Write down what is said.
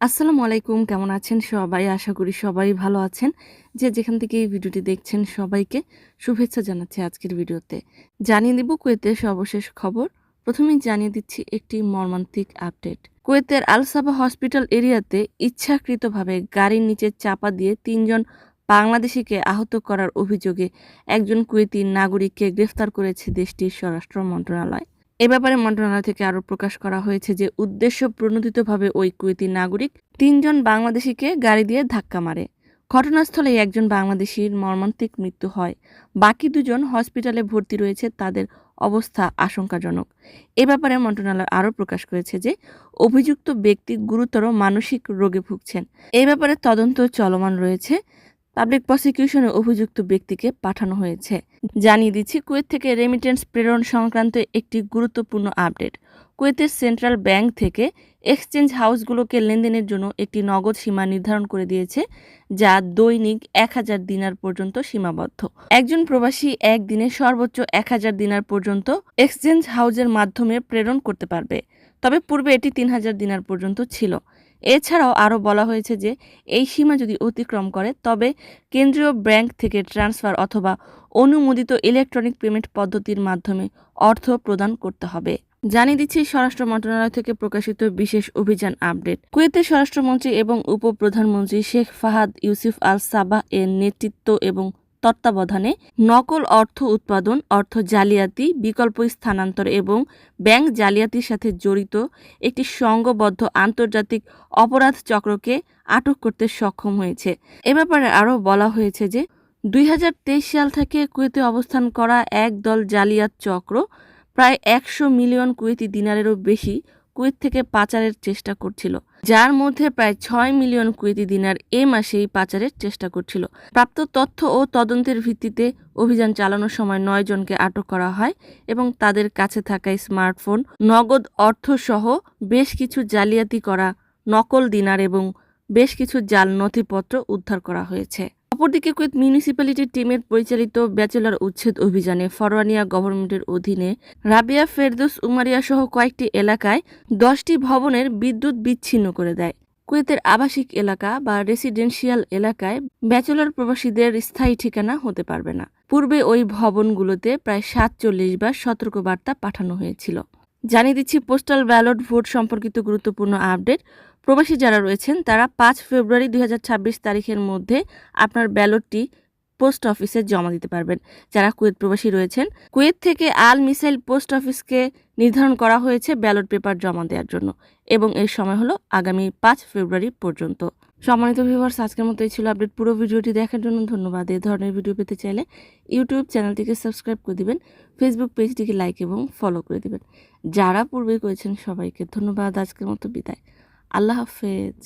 আসসালামু আলাইকুম, কেমন আছেন সবাই? আশা করি সবাই ভালো আছেন। যে যেখান থেকে এই ভিডিওটি দেখছেন সবাইকে শুভেচ্ছা জানাচ্ছি আজকের ভিডিওতে। জানিয়ে দিব কুয়েতের সর্বশেষ খবর। প্রথমেই জানিয়ে দিচ্ছি একটি মর্মান্তিক আপডেট। কুয়েতের আলসাবা হসপিটাল এরিয়াতে ইচ্ছাকৃতভাবে গাড়ির নিচে চাপা দিয়ে তিনজন বাংলাদেশিকে আহত করার অভিযোগে একজন কুয়েতি নাগরিককে গ্রেফতার করেছে দেশটির স্বরাষ্ট্র মন্ত্রণালয়। এ ব্যাপারে মন্ত্রণালয় থেকে আরও প্রকাশ করা হয়েছে যে উদ্দেশ্য প্রণোদিতভাবে ওই কুয়েতি নাগরিক তিনজন বাংলাদেশিকে গাড়ি দিয়ে ধাক্কা মারে। ঘটনাস্থলে একজন বাংলাদেশির মর্মান্তিক মৃত্যু হয়। বাকি দুজন হসপিটালে ভর্তি রয়েছে, তাদের অবস্থা আশঙ্কাজনক। এ ব্যাপারে মন্ত্রণালয় আরও প্রকাশ করেছে যে অভিযুক্ত ব্যক্তি গুরুতর মানসিক রোগে ভুগছেন। এ ব্যাপারে তদন্ত চলমান রয়েছে। পাবলিক প্রসিকিউশনে অভিযুক্ত ব্যক্তিকে পাঠানো হয়েছে। জানিয়ে দিচ্ছি, কুয়েত থেকে রেমিটেন্স প্রেরণ সংক্রান্ত একটি গুরুত্বপূর্ণ আপডেট। কুয়েতের সেন্ট্রাল ব্যাংক থেকে এক্সচেঞ্জ হাউসগুলোকে লেনদেনের জন্য একটি নগদ সীমা নির্ধারণ করে দিয়েছে, যা দৈনিক এক হাজার দিনার পর্যন্ত সীমাবদ্ধ। একজন প্রবাসী একদিনে সর্বোচ্চ এক হাজার দিনার পর্যন্ত এক্সচেঞ্জ হাউসের মাধ্যমে প্রেরণ করতে পারবে, তবে পূর্বে এটি তিন হাজার দিনার পর্যন্ত ছিল। এছাড়াও আরও বলা হয়েছে যে, এই সীমা যদি অতিক্রম করে, তবে কেন্দ্রীয় ব্যাংক থেকে ট্রান্সফার অথবা অনুমোদিত ইলেকট্রনিক পেমেন্ট পদ্ধতির মাধ্যমে অর্থ প্রদান করতে হবে। জানিয়ে দিচ্ছি, স্বরাষ্ট্র মন্ত্রণালয় থেকে প্রকাশিত বিশেষ অভিযান আপডেট। কুয়েতের স্বরাষ্ট্রমন্ত্রী এবং উপপ্রধানমন্ত্রী Sheikh Fahad Yusuf Al Sabah এর নেতৃত্ব এবং তত্ত্বাবধানে নকল অর্থ উৎপাদন, অর্থ জালিয়াতি, বিকল্প স্থানান্তর এবং ব্যাংক জালিয়াতির সাথে জড়িত একটি সংঘবদ্ধ আন্তর্জাতিক অপরাধ চক্রকে আটক করতে সক্ষম হয়েছে। এ ব্যাপারে আরও বলা হয়েছে যে, দুই হাজার তেইশ সাল থেকে কুয়েতে অবস্থান করা এক দল জালিয়াত চক্র প্রায় একশো মিলিয়ন কুয়েতি দিনারেরও বেশি কুয়েত থেকে পাচারের চেষ্টা করছিল, যার মধ্যে প্রায় ছয় মিলিয়ন কুয়েতি দিনার এ মাসেই পাচারের চেষ্টা করছিল। প্রাপ্ত তথ্য ও তদন্তের ভিত্তিতে অভিযান চালানোর সময় নয় জনকে আটক করা হয় এবং তাদের কাছে থাকা স্মার্টফোন, নগদ অর্থসহ বেশ কিছু জালিয়াতি করা, নকল দিনার এবং বেশ কিছু জাল নথিপত্র উদ্ধার করা হয়েছে। অপরদিকে কুয়েত মিউনিসিপ্যালিটি টিমের পরিচালিত ব্যাচেলর উচ্ছেদ অভিযানে ফরওয়ানিয়া গভর্নমেন্টের অধীনে রাবিয়া ফেরদৌস উমারিয়া সহ কয়েকটি এলাকায় দশটি ভবনের বিদ্যুৎ বিচ্ছিন্ন করে দেয়। কুয়েতের আবাসিক এলাকা বা রেসিডেন্সিয়াল এলাকায় ব্যাচেলর প্রবাসীদের স্থায়ী ঠিকানা হতে পারবে না। পূর্বে ওই ভবনগুলোতে প্রায় সাতচল্লিশ বার সতর্কবার্তা পাঠানো হয়েছিল। জানিয়ে দিচ্ছি, পোস্টাল ব্যালট ভোট সম্পর্কিত গুরুত্বপূর্ণ আপডেট। প্রবাসী যারা রয়েছেন, তারা পাঁচ ফেব্রুয়ারি দুই হাজার ছাব্বিশ তারিখের মধ্যে আপনার ব্যালটটি পোস্ট অফিসে জমা দিতে পারবেন। যারা কুয়েত প্রবাসী রয়েছেন, কুয়েত থেকে আল মিসাইল পোস্ট অফিসকে নির্ধারণ করা হয়েছে ব্যালট পেপার জমা দেওয়ার জন্য এবং এর সময় হলো আগামী পাঁচ ফেব্রুয়ারি পর্যন্ত। সম্মানিত ভিউয়ার্স আজকের মতো এই ছিল আপডেট পুরো ভিডিওটি দেখার জন্য ধন্যবাদ। এই ধরনের ভিডিও পেতে চাইলে ইউটিউব চ্যানেলটিকে সাবস্ক্রাইব করে দিবেন ফেসবুক পেজটিকে লাইক এবং ফলো করে দিবেন। যারা পূর্বে করেছেন সবাইকে ধন্যবাদ। আজকের মতো বিদায়। আল্লাহ হাফেজ